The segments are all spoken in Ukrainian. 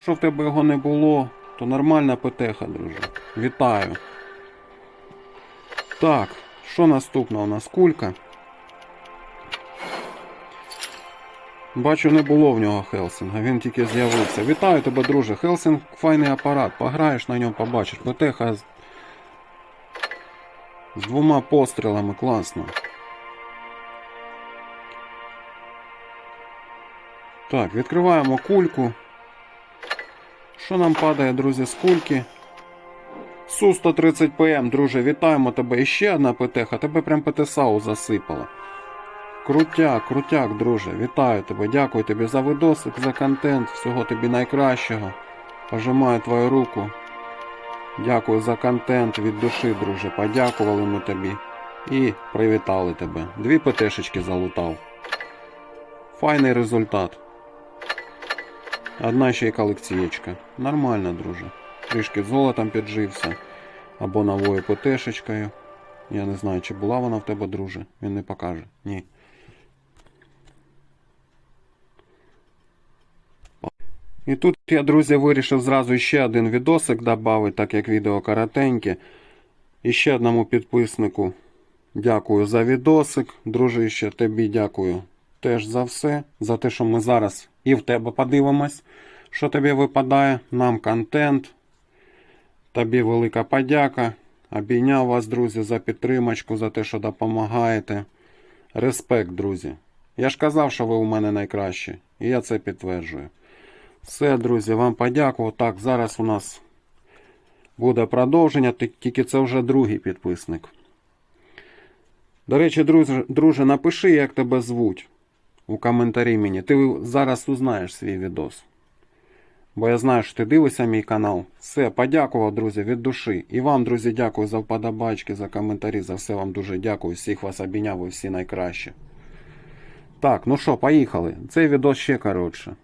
Якщо в тебе його не було, то нормальна петеха, друже. Вітаю. Так, що наступне у нас? Кулька. Бачу, не було в нього Хелсинга, він тільки з'явився. Вітаю тебе, друже. Хелсинг файний апарат. Пограєш на ньому, побачиш. Петеха з, з двома пострілами, класно. Так, відкриваємо кульку. Що нам падає, друзі, з кульки? Су-130 ПМ, друже, вітаємо тебе. І ще одна ПТХ, тебе прям ПТСАУ засипало. Крутяк, крутяк, друже, вітаю тебе, дякую тобі за видосик, за контент, всього тобі найкращого. Пожимаю твою руку. Дякую за контент від душі, друже. Подякували ми тобі. І привітали тебе. Дві ПТшечки залутав. Файний результат. Одна ще й колекцієчка. Нормально, друже. Трішки золотом піджився. Або новою ПТшечкою. Я не знаю, чи була вона в тебе, друже. Він не покаже. Ні. І тут я, друзі, вирішив зразу ще один відосик додати, так як відео коротеньке. І ще одному підписнику дякую за відосик. Дружище, тобі дякую теж за все. За те, що ми зараз і в тебе подивимось, що тобі випадає. Нам контент. Тобі велика подяка. Обійняв вас, друзі, за підтримочку, за те, що допомагаєте. Респект, друзі. Я ж казав, що ви у мене найкращі. І я це підтверджую. Все, друзі, вам подякував. Так, зараз у нас буде продовження, тільки це вже другий підписник. До речі, друже, друже, напиши, як тебе звуть у коментарі мені. Ти зараз узнаєш свій відос. Бо я знаю, що ти дивишся мій канал. Все, подякував, друзі, від душі. І вам, друзі, дякую за вподобайки, за коментарі, за все вам дуже дякую. Всіх вас обійняв, ви всі найкращі. Так, ну що, поїхали. Цей відос ще коротше.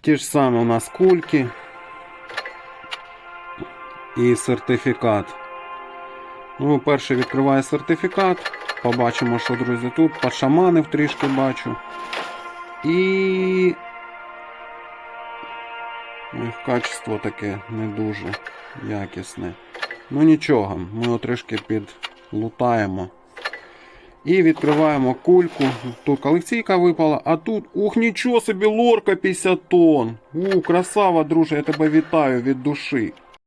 Ті ж самі у нас кульки і сертифікат. Ну, перше відкриваю сертифікат. Побачимо, що, друзі, тут пошаманив трішки бачу. І. Їх качество таке не дуже якісне. Ну нічого, ми його трішки підлутаємо. І відкриваємо кульку. Тут колекційка випала, а тут, ух, нічого собі, лорка 50 тонн. У, красава, друже, я тебе вітаю від душі.